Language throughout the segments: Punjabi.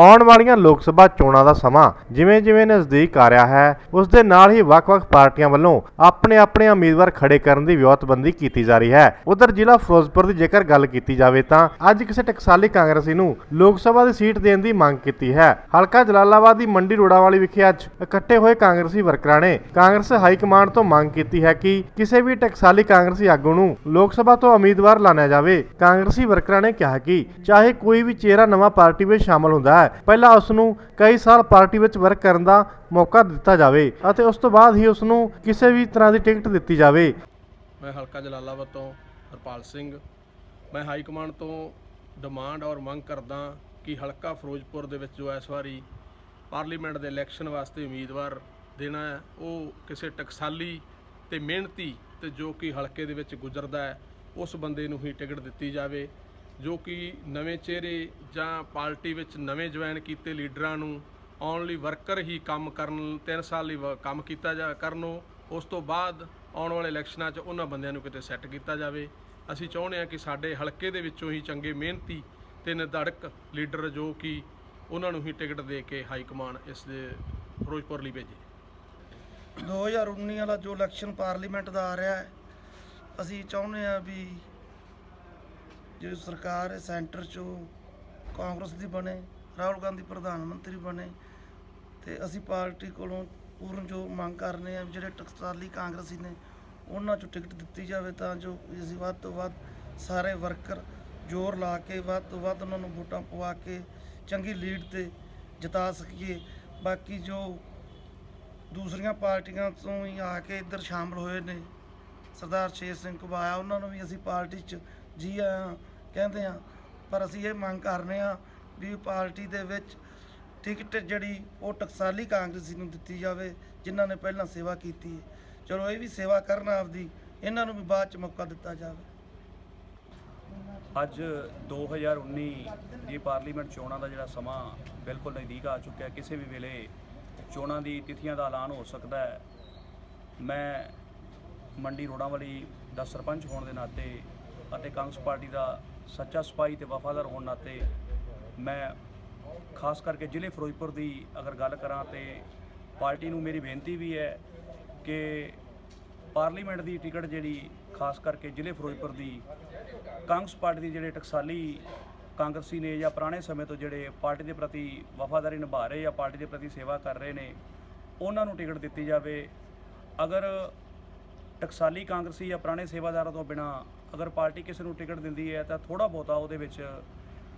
ਆਉਣ ਵਾਲੀਆਂ ਲੋਕ ਸਭਾ ਚੋਣਾਂ ਦਾ ਸਮਾਂ ਜਿਵੇਂ-ਜਿਵੇਂ ਨਜ਼ਦੀਕ ਆ ਰਿਹਾ ਹੈ, ਉਸ ਦੇ ਨਾਲ ਹੀ ਵੱਖ-ਵੱਖ ਪਾਰਟੀਆਂ ਵੱਲੋਂ ਆਪਣੇ-ਆਪਣੇ ਉਮੀਦਵਾਰ ਖੜੇ ਕਰਨ ਦੀ ਵਿਉਂਤਬੰਦੀ ਕੀਤੀ ਜਾ ਰਹੀ ਹੈ। ਉਧਰ ਜ਼ਿਲ੍ਹਾ ਫਿਰੋਜ਼ਪੁਰ ਦੀ ਜੇਕਰ ਗੱਲ ਕੀਤੀ ਜਾਵੇ ਤਾਂ ਅੱਜ ਕਿਸੇ ਟਕਸਾਲੀ ਕਾਂਗਰਸੀ ਨੂੰ ਲੋਕ ਸਭਾ ਦੀ ਸੀਟ ਦੇਣ ਦੀ ਮੰਗ ਕੀਤੀ ਹੈ। ਹਲਕਾ ਜਲਾਲਾਬਾਦ ਦੀ ਮੰਡੀ ਰੋੜਾਵਾਲੀ ਵਿਖੇ ਅੱਜ ਇਕੱਠੇ ਹੋਏ ਕਾਂਗਰਸੀ ਵਰਕਰਾਂ ਨੇ ਕਾਂਗਰਸ ਹਾਈ ਕਮਾਂਡ ਤੋਂ ਮੰਗ ਕੀਤੀ ਹੈ ਕਿ ਕਿਸੇ ਵੀ ਟਕਸਾਲੀ ਕਾਂਗਰਸੀ ਆਗੂ ਨੂੰ ਲੋਕ ਸਭਾ ਤੋਂ ਉਮੀਦਵਾਰ ਲਾਣਿਆ ਜਾਵੇ। ਕਾਂਗਰਸੀ ਵਰਕਰਾਂ ਨੇ ਕਿਹਾ ਕਿ ਚਾਹੇ ਕੋਈ ਵੀ ਚਿਹਰਾ ਨਵਾਂ ਪਾਰਟੀ ਵਿੱਚ ਸ਼ਾਮਲ ਹੁੰਦਾ ਹੈ ਪਹਿਲਾਂ ਉਸ ਨੂੰ ਕਈ ਸਾਲ ਪਾਰਟੀ ਵਿੱਚ ਵਰਕ ਕਰਨ ਦਾ ਮੌਕਾ ਦਿੱਤਾ ਜਾਵੇ ਅਤੇ ਉਸ ਤੋਂ ਬਾਅਦ ਹੀ ਉਸ ਨੂੰ ਕਿਸੇ ਵੀ ਤਰ੍ਹਾਂ ਦੀ ਟਿਕਟ ਦਿੱਤੀ ਜਾਵੇ। ਮੈਂ ਹਲਕਾ ਜਲਾਲਾਬਾਦ ਤੋਂ ਹਰਪਾਲ ਸਿੰਘ। ਮੈਂ ਹਾਈ ਕਮਾਂਡ ਤੋਂ ਡਿਮਾਂਡ ਔਰ ਮੰਗ ਕਰਦਾ ਕਿ ਹਲਕਾ ਫਿਰੋਜ਼ਪੁਰ ਦੇ ਵਿੱਚ ਜੋ ਇਸ ਵਾਰੀ ਪਾਰਲੀਮੈਂਟ ਦੇ ਇਲੈਕਸ਼ਨ ਵਾਸਤੇ ਉਮੀਦਵਾਰ ਦੇਣਾ ਹੈ, ਉਹ ਕਿਸੇ ਟਕਸਾਲੀ ਤੇ ਮਿਹਨਤੀ ਤੇ ਜੋ ਕਿ ਹਲਕੇ ਦੇ ਵਿੱਚ ਗੁਜ਼ਰਦਾ ਹੈ, ਉਸ ਬੰਦੇ ਨੂੰ ਹੀ ਟਿਕਟ ਦਿੱਤੀ ਜਾਵੇ। ਜੋ ਕਿ ਨਵੇਂ ਚਿਹਰੇ ਜਾਂ ਪਾਰਟੀ ਵਿੱਚ ਨਵੇਂ ਜੁਆਇਨ ਕੀਤੇ ਲੀਡਰਾਂ ਨੂੰ ਆਉਣ ਲਈ ਵਰਕਰ ਹੀ ਕੰਮ ਕਰਨ 3 ਸਾਲ ਲਈ ਵ- ਕੰਮ ਕੀਤਾ ਜਾ, ਕਰਨੋ ਉਸ ਤੋਂ ਬਾਅਦ ਆਉਣ ਵਾਲੇ ਇਲੈਕਸ਼ਨਾਂ 'ਚ ਉਹਨਾਂ ਬੰਦਿਆਂ ਨੂੰ ਕਿਤੇ ਸੈੱਟ ਕੀਤਾ ਜਾਵੇ। ਅਸੀਂ ਚਾਹੁੰਦੇ ਹਾਂ ਕਿ ਸਾਡੇ ਹਲਕੇ ਦੇ ਵਿੱਚੋਂ ਹੀ ਚੰਗੇ ਮਿਹਨਤੀ ਤੇ ਨਿਰਧੜਕ ਲੀਡਰ ਜੋ ਕਿ ਉਹਨਾਂ ਨੂੰ ਹੀ ਟਿਕਟ ਦੇ ਕੇ ਹਾਈ ਕਮਾਨ ਇਸ ਦੇ ਫਿਰੋਜ਼ਪੁਰ ਲਈ ਭੇਜੇ। 2019 ਵਾਲਾ ਜੋ ਇਲੈਕਸ਼ਨ ਪਾਰਲੀਮੈਂਟ ਦਾ ਆ ਰਿਹਾ ਹੈ, ਅਸੀਂ ਚਾਹੁੰਦੇ ਆ ਵੀ ਜੋ ਸਰਕਾਰ ਹੈ, ਸੈਂਟਰ 'ਚੋਂ ਕਾਂਗਰਸ ਦੀ ਬਣੇ, ਰਾਹੁਲ ਗਾਂਧੀ ਪ੍ਰਧਾਨ ਮੰਤਰੀ ਬਣੇ, ਤੇ ਅਸੀਂ ਪਾਰਟੀ ਕੋਲੋਂ ਪੂਰਨ ਜੋ ਮੰਗ ਕਰਨੇ ਆ ਵੀ ਜਿਹੜੇ ਟਕਸਾਲੀ ਕਾਂਗਰਸੀ ਨੇ, ਉਹਨਾਂ 'ਚੋਂ ਟਿਕਟ ਦਿੱਤੀ ਜਾਵੇ ਤਾਂ ਜੋ ਅਸੀਂ ਵੱਧ ਤੋਂ ਵੱਧ ਸਾਰੇ ਵਰਕਰ ਜ਼ੋਰ ਲਾ ਕੇ, ਵੱਧ ਤੋਂ ਵੱਧ ਉਹਨਾਂ ਨੂੰ ਵੋਟਾਂ ਪਵਾ ਕੇ ਚੰਗੀ ਲੀਡ ਤੇ ਜਿਤਾ ਸਕੀਏ। ਬਾਕੀ ਜੋ ਦੂਸਰੀਆਂ ਪਾਰਟੀਆਂ ਤੋਂ ਹੀ ਆ ਕੇ ਇੱਧਰ ਸ਼ਾਮਲ ਹੋਏ ਨੇ, ਸਰਦਾਰ ਸ਼ੇਰ ਸਿੰਘ ਘੁਬਾਇਆ ਉਹਨਾਂ ਨੂੰ ਵੀ ਅਸੀਂ ਪਾਰਟੀ 'ਚ ਜੀ ਆਇਆਂ। ਕਹਿੰਦੇ ਆ, ਪਰ ਅਸੀਂ ਇਹ ਮੰਗ ਕਰਨੇ ਆ ਵੀ ਪਾਰਟੀ ਦੇ ਵਿੱਚ ਟਿਕਟ ਜਿਹੜੀ ਉਹ ਟਕਸਾਲੀ ਕਾਂਗਰਸੀ ਨੂੰ ਦਿੱਤੀ ਜਾਵੇ, ਜਿਨ੍ਹਾਂ ਨੇ ਪਹਿਲਾਂ ਸੇਵਾ ਕੀਤੀ ਹੈ। ਚਲੋ ਇਹ ਵੀ ਸੇਵਾ ਕਰਨ ਆਪਦੀ, ਇਹਨਾਂ ਨੂੰ ਵੀ ਬਾਅਦ 'ਚ ਮੌਕਾ ਦਿੱਤਾ ਜਾਵੇ। ਅੱਜ 2019 ਦੀ ਪਾਰਲੀਮੈਂਟ ਚੋਣਾਂ ਦਾ ਜਿਹੜਾ ਸਮਾਂ ਬਿਲਕੁਲ ਨਜ਼ਦੀਕ ਆ ਚੁੱਕਿਆ ਕਿਸੇ ਵੀ ਵੇਲੇ ਚੋਣਾਂ ਦੀ ਤਿਥੀਆਂ ਦਾ ਐਲਾਨ ਹੋ ਸਕਦਾ ਹੈ। ਮੈਂ ਮੰਡੀ ਰੋੜਾਂ ਵਾਲੀ ਦਾ ਸਰਪੰਚ ਹੋਣ ਦੇ ਨਾਤੇ ਅਤੇ ਕਾਂਗਰਸ ਪਾਰਟੀ ਦਾ ਸੱਚਾ ਸਿਪਾਹੀ ਤੇ ਵਫਾਦਾਰ ਹੋਣ ਨਾਤੇ ਮੈਂ ਖਾਸ ਕਰਕੇ ਜ਼ਿਲ੍ਹੇ ਫਿਰੋਜ਼ਪੁਰ ਦੀ ਅਗਰ ਗੱਲ ਕਰਾਂ ਤੇ ਪਾਰਟੀ ਨੂੰ ਮੇਰੀ ਬੇਨਤੀ ਵੀ ਹੈ ਕਿ ਪਾਰਲੀਮੈਂਟ ਦੀ ਟਿਕਟ ਜਿਹੜੀ ਖਾਸ ਕਰਕੇ ਜ਼ਿਲ੍ਹੇ ਫਿਰੋਜ਼ਪੁਰ ਦੀ ਕਾਂਗਰਸ ਪਾਰਟੀ ਦੇ ਜਿਹੜੇ ਟਕਸਾਲੀ ਕਾਂਗਰਸੀ ਨੇ ਜਾਂ ਪੁਰਾਣੇ ਸਮੇਂ ਤੋਂ ਜਿਹੜੇ ਪਾਰਟੀ ਦੇ ਪ੍ਰਤੀ ਵਫਾਦਾਰੀ ਨਿਭਾ ਰਹੇ ਜਾਂ ਪਾਰਟੀ ਦੇ ਪ੍ਰਤੀ ਸੇਵਾ ਕਰ ਰਹੇ ਨੇ, ਉਹਨਾਂ ਨੂੰ ਟਿਕਟ ਦਿੱਤੀ ਜਾਵੇ। ਅਗਰ ਟਕਸਾਲੀ ਕਾਂਗਰਸੀ ਜਾਂ ਪੁਰਾਣੇ ਸੇਵਾਦਾਰਾਂ ਤੋਂ ਬਿਨਾ ਅਗਰ ਪਾਰਟੀ ਕਿਸੇ ਨੂੰ ਟਿਕਟ ਦਿੰਦੀ ਹੈ ਤਾਂ ਥੋੜਾ ਬਹੁਤਾ ਉਹਦੇ ਵਿੱਚ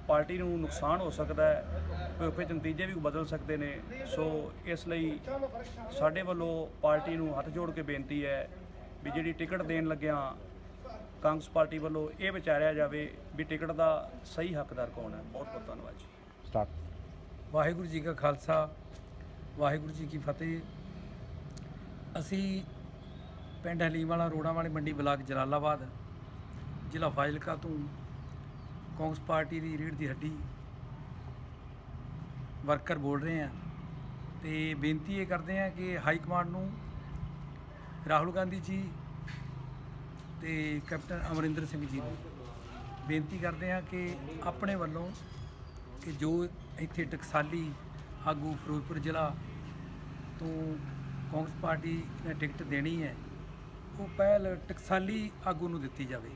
ਪਾਰਟੀ ਨੂੰ ਨੁਕਸਾਨ ਹੋ ਸਕਦਾ ਹੈ ਭਵਿੱਖ ਵਿੱਚ ਨਤੀਜੇ ਵੀ ਬਦਲ ਸਕਦੇ ਨੇ। ਸੋ ਇਸ ਲਈ ਸਾਡੇ ਵੱਲੋਂ ਪਾਰਟੀ ਨੂੰ ਹੱਥ ਜੋੜ ਕੇ ਬੇਨਤੀ ਹੈ ਵੀ ਜਿਹੜੀ ਟਿਕਟ ਦੇਣ ਲੱਗਿਆਂ ਕਾਂਗਰਸ ਪਾਰਟੀ ਵੱਲੋਂ ਇਹ ਵਿਚਾਰਿਆ ਜਾਵੇ ਵੀ ਟਿਕਟ ਦਾ ਸਹੀ ਹੱਕਦਾਰ ਕੌਣ ਹੈ। ਬਹੁਤ ਬਹੁਤ ਧੰਨਵਾਦ ਜੀ। ਸਟਾਰਟ। ਵਾਹਿਗੁਰੂ ਜੀ ਕਾ ਖਾਲਸਾ ਵਾਹਿਗੁਰੂ ਜੀ ਕੀ ਫਤਿਹ। ਅਸੀਂ ਪਿੰਡ ਹਲੀਮਾਲਾ ਰੋੜਾਂ ਵਾਲੀ ਮੰਡੀ ਬਲਾਕ ਜਲਾਲਾਬਾਦ ਜ਼ਿਲ੍ਹਾ ਫਾਜ਼ਿਲਕਾ ਤੋਂ ਕਾਂਗਰਸ ਪਾਰਟੀ ਦੀ ਰੀੜ ਦੀ ਹੱਡੀ ਵਰਕਰ ਬੋਲ ਰਹੇ ਹਾਂ ਤੇ ਬੇਨਤੀ ਇਹ ਕਰਦੇ ਹਾਂ ਕਿ ਹਾਈ ਕਮਾਂਡ ਨੂੰ ਰਾਹੁਲ ਗਾਂਧੀ ਜੀ ਤੇ ਕੈਪਟਨ ਅਮਰਿੰਦਰ ਸਿੰਘ ਜੀ ਨੂੰ ਬੇਨਤੀ ਕਰਦੇ ਹਾਂ ਕਿ ਆਪਣੇ ਵੱਲੋਂ ਕਿ ਜੋ ਇੱਥੇ ਟਕਸਾਲੀ ਆਗੂ ਫਿਰੋਜ਼ਪੁਰ ਜ਼ਿਲ੍ਹਾ ਤੋਂ ਕਾਂਗਰਸ ਪਾਰਟੀ ਨੇ ਟਿਕਟ ਦੇਣੀ ਹੈ, ਉਹ ਪਹਿਲ ਟਕਸਾਲੀ ਆਗੂ ਨੂੰ ਦਿੱਤੀ ਜਾਵੇ।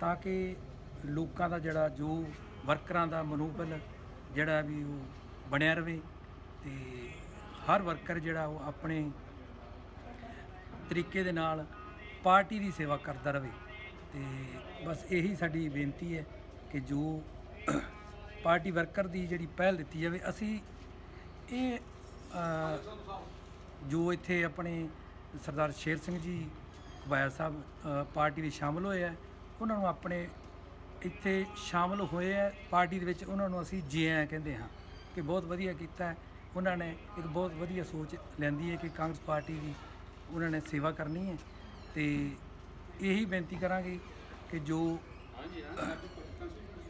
ਤਾਂ ਕਿ ਲੋਕਾਂ ਦਾ ਜਿਹੜਾ ਜੋ ਵਰਕਰਾਂ ਦਾ ਮਨੋਬਲ ਜਿਹੜਾ ਵੀ ਉਹ ਬਣਿਆ ਰਵੇ ਤੇ ਹਰ ਵਰਕਰ ਜਿਹੜਾ ਉਹ ਆਪਣੇ ਤਰੀਕੇ ਦੇ ਨਾਲ ਪਾਰਟੀ ਦੀ ਸੇਵਾ ਕਰਦਾ ਰਵੇ ਤੇ ਬਸ ਇਹੀ ਸਾਡੀ ਬੇਨਤੀ ਹੈ ਕਿ ਜੋ ਪਾਰਟੀ ਵਰਕਰ ਦੀ ਜਿਹੜੀ ਪਹਿਲ ਦਿੱਤੀ ਜਾਵੇ, ਅਸੀਂ ਇਹ ਜੋ ਇੱਥੇ ਆਪਣੇ ਸਰਦਾਰ ਸ਼ੇਰ ਸਿੰਘ ਜੀ ਕਬਾਇਆ ਸਾਹਿਬ ਪਾਰਟੀ ਵਿੱਚ ਸ਼ਾਮਲ ਹੋਏ ਆ ਉਹਨਾਂ ਨੂੰ ਆਪਣੇ ਇੱਥੇ ਸ਼ਾਮਲ ਹੋਏ ਹੈ ਪਾਰਟੀ ਦੇ ਵਿੱਚ ਉਹਨਾਂ ਨੂੰ ਅਸੀਂ ਜੀ ਆਇਆਂ ਕਹਿੰਦੇ ਹਾਂ ਕਿ ਬਹੁਤ ਵਧੀਆ ਕੀਤਾ ਉਹਨਾਂ ਨੇ ਇੱਕ ਬਹੁਤ ਵਧੀਆ ਸੋਚ ਲੈਂਦੀ ਹੈ ਕਿ ਕਾਂਗਰਸ ਪਾਰਟੀ ਦੀ ਉਹਨਾਂ ਨੇ ਸੇਵਾ ਕਰਨੀ ਹੈ। ਤੇ ਇਹੀ ਬੇਨਤੀ ਕਰਾਂਗੇ ਕਿ ਜੋ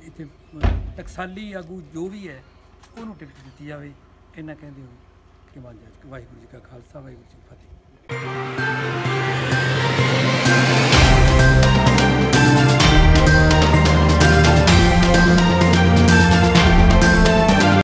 ਇੱਥੇ ਟਕਸਾਲੀ ਆਗੂ ਜੋ ਵੀ ਹੈ, ਉਹਨੂੰ ਟਿਕਟ ਦਿੱਤੀ ਜਾਵੇ। ਇਹਨਾਂ ਕਹਿੰਦੇ ਹੋਏ ਕਿ ਵਾਹਿਗੁਰੂ ਜੀ ਕਾ ਖਾਲਸਾ, ਵਾਹਿਗੁਰੂ ਜੀ ਕੀ ਫਤਿਹ।